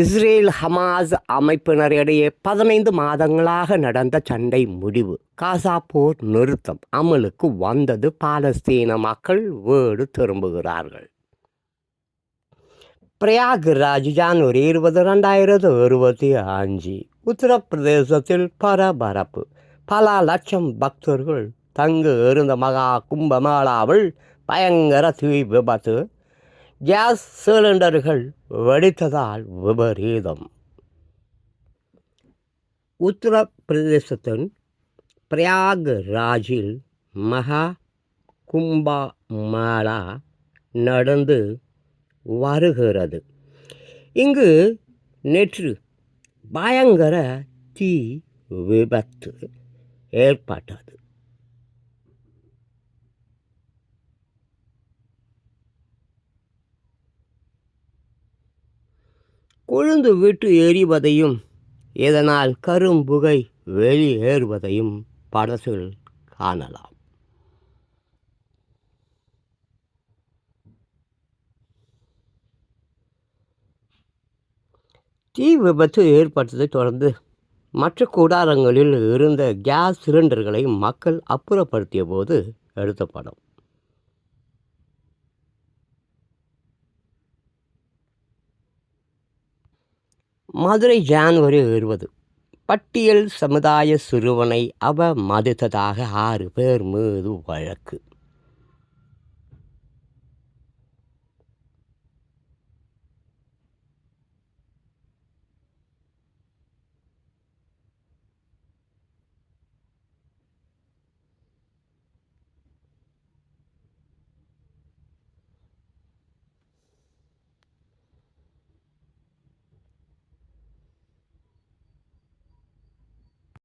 Israel Hamas அமைப்பினரிடையே பதினைந்து மாதங்களாக நடந்த சண்டை முடிவு. காசா போர் நிறுத்தம். அமலுக்கு வந்தது பாலஸ்தீன மக்கள் வீடு திரும்புகிறார்கள். பிரயாக்ராஜ் ஜான்வரி இருபது ரெண்டாயிரத்து இருபத்தி அஞ்சு. உத்தரப்பிரதேசத்தில் பரபரப்பு. பல லட்சம் பக்தர்கள் தங்கு இருந்த மகா கும்பமேளாவில் பயங்கர தீ விபத்து கேஸ் சிலிண்டர்கள் வெடித்ததால் விபரீதம். உத்தரப்பிரதேசத்தின் பிரயாக்ராஜில் மகா கும்பா மேளா நடந்து வருகிறது. இங்கு நேற்று பயங்கர தீ விபத்து ஏற்பட்டது. உழுந்து விட்டு எரிவதையும் இதனால் கரும்புகை வெளியேறுவதையும் படத்தில் காணலாம். தீ விபத்து ஏற்பட்டதைத் தொடர்ந்து மற்ற கூடாரங்களில் இருந்த கேஸ் சிலிண்டர்களை மக்கள் அப்புறப்படுத்திய போது எடுத்த படம். மதுரை ஜான்வரி இருபது. பட்டியல் சமுதாய சிறுவனை அவமதித்ததாக ஆறு பேர் மீது வழக்கு.